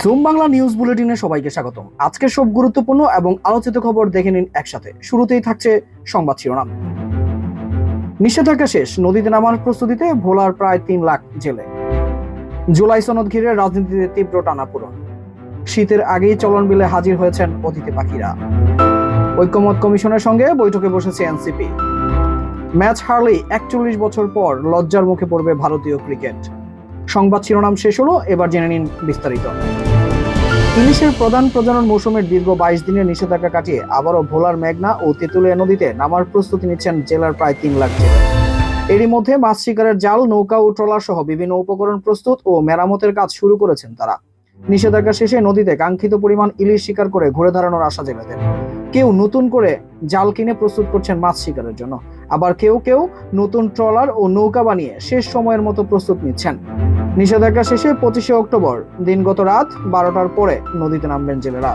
Zoom Bangla news বুলেটিনে সবাইকে স্বাগতম। আজকের সব গুরুত্বপূর্ণ এবং আলোচিত খবর দেখে নিন একসাথে। শুরুতেই থাকছে সংবাদ শিরোনাম। নিষেধাজ্ঞা শেষ, নদীতে নামার প্রস্তুতিতে ভোলার প্রায় তিন লাখ জেলে। জুলাই সনদ ঘিরে রাজনীতিতে তীব্র টানাপোড়ন। শীতের আগেই চলন বিলে হাজির হয়েছেন অতিথি পাখিরা। ঐক্যমত কমিশনের সঙ্গে বৈঠকে বসেছে এনসিপি। ম্যাচ হারলেই একচল্লিশ বছর পর লজ্জার মুখে পড়বে ভারতীয় ক্রিকেট। সংবাদ শিরোনাম শেষ হলো, এবার জেনে নিন বিস্তারিত। ইলিশের প্রধান প্রজনন মৌসুমের দীর্ঘ বাইশ দিনের নিষেধাজ্ঞা কাটিয়ে আবারও ভোলার মেঘনা ও তেঁতুলিয়া নদীতে নামার প্রস্তুতি নিচ্ছেন জেলার প্রায় তিন লাখ জেলে। এরই মধ্যে মাছ শিকারের জাল, নৌকা ও ট্রলার সহ বিভিন্ন উপকরণ প্রস্তুত ও মেরামতের কাজ শুরু করেছেন তারা। নিষেধাজ্ঞা শেষে নদীতে কাঙ্ক্ষিত পরিমাণ ইলিশ শিকার করে ঘুরে দাঁড়ানোর আশা জেলেদের। কেউ নতুন করে জাল কিনে প্রস্তুত করছেন মাছ শিকারের জন্য। আবার কেউ কেউ নতুন ট্রলার ও নৌকা বানিয়ে শেষ সময়ের মতো প্রস্তুত নিচ্ছেন। নিষেধাজ্ঞা শেষে পঁচিশে অক্টোবর দিনগত রাত বারোটার পরে নদীতে নামবেন জেলেরা।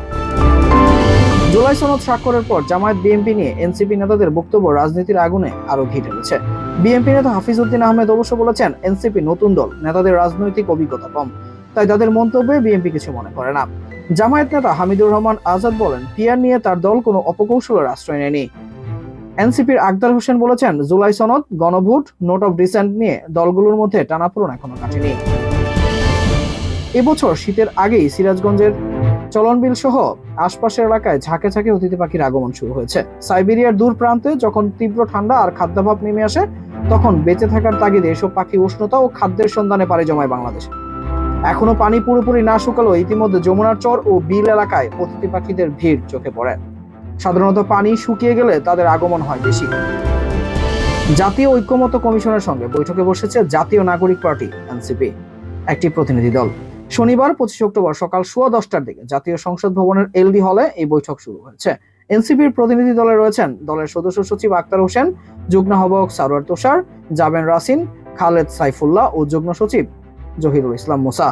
জুলাই সনদ স্বাক্ষরের পর জামায়াত বিএনপি নিয়ে এনসিপি নেতাদের বক্তব্য রাজনীতির আগুনে আরও ঘি ঢেলেছে বিএনপি নেতা হাফিজ উদ্দিন আহমেদ অবশ্য বলেছেন, এনসিপি নতুন দল, নেতাদের রাজনৈতিক অভিজ্ঞতা কম। তাই তাদের মন্তব্যে বিএনপি কিছু মনে করে না। জামায়াত নেতা হামিদুর রহমান আজাদ বলেন, পিয়ার নিয়ে তার দল কোনো অপকৌশলের আশ্রয় নেয়নি। এনসিপির আকদার হোসেন বলেছেন, জুলাই সনদ, গণভোট, নোট অফ ডিসেন্ট নিয়ে দলগুলোর মধ্যে টানাপোড়েন এখনও কাটেনি। এবছর শীতের আগেই সিরাজগঞ্জের চলনবিল সহ আশপাশের এলাকায় ঝাঁকে ঝাঁকে অতিথি পাখির আগমন শুরু হয়েছে। সাইবেরিয়ার দূর প্রান্তে যখন তীব্র ঠান্ডা আর খাদ্যাভাব নেমে আসে, তখন বেঁচে থাকার তাগিদে এসব পাখি উষ্ণতা ও খাদ্যের সন্ধানে পারে জমায় বাংলাদেশে। এখনও পানি পুরোপুরি না শুকালেও ইতিমধ্যে যমুনার চর ও বিল এলাকায় অতিথি পাখিদের ভিড় চোখে পড়ে। সাধারণত পানি শুকিয়ে গেলে তাদের আগমন হয় বেশি। জাতীয় ঐক্যমত কমিশনের সঙ্গে বৈঠকে বসেছে জাতীয় নাগরিক পার্টি, এনসিপি, একটি প্রতিনিধি দল। শনিবার পঁচিশ অক্টোবর সকাল সোয়া দশটার দিকে জাতীয় সংসদ ভবনের এলডি হলে এই বৈঠক শুরু হয়েছে। এনসিপির প্রতিনিধি দলে রয়েছেন দলের সদস্য সচিব আক্তার হোসেন, যুগ্ম আহ্বায়ক সারোয়ার তোষার, জাবেন রাসিন, খালেদ সাইফুল্লাহ ও যুগ্ম সচিব জহিরুল ইসলাম মুসা।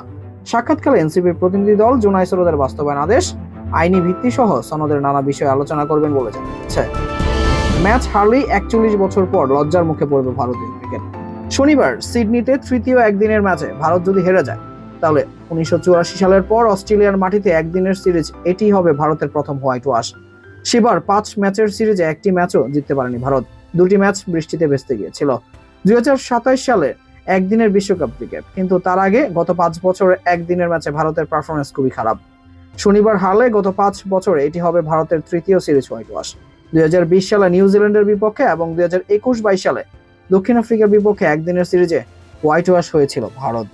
সাক্ষাৎকালে এনসিপির প্রতিনিধি দল জুনাই সরোদের বাস্তবায়ন আদেশ আইনি ভিত্তি সহ সনদের নানা বিষয়ে আলোচনা করবেন বলে জানা যাচ্ছে ম্যাচ হারলেই একচল্লিশ বছর পর লজ্জার মুখে পড়বে ভারতীয় ক্রিকেট। শনিবার সিডনিতে তৃতীয় একদিনের ম্যাচে ভারত যদি হেরে যায়, তাহলে উনিশশো সালের পর অস্ট্রেলিয়ার মাটিতে একদিনের সিরিজ এটি হবে ভারতের প্রথম হোয়াইট ওয়াশ। সেবার পাঁচ ম্যাচের সিরিজে একটি ম্যাচও জিততে পারেনি ভারত। দুটি ম্যাচ বৃষ্টিতে ভেস্তে গিয়েছিল। দুই হাজার সাতাশ সালে একদিনের বিশ্বকাপ ক্রিকেট, কিন্তু তার আগে গত পাঁচ বছরের একদিনের ম্যাচে ভারতের পারফরমেন্স খুবই খারাপ। শনিবার হারলে গত পাঁচ বছরে এটি হবে ভারতের তৃতীয় সিরিজ হোয়াইট ওয়াশ। দুই হাজার বিশ সালে নিউজিল্যান্ডের বিপক্ষে এবং দুই হাজার একুশ বাইশ সালে দক্ষিণ আফ্রিকার বিপক্ষে একদিনের সিরিজে হোয়াইট ওয়াশ হয়েছিল ভারত।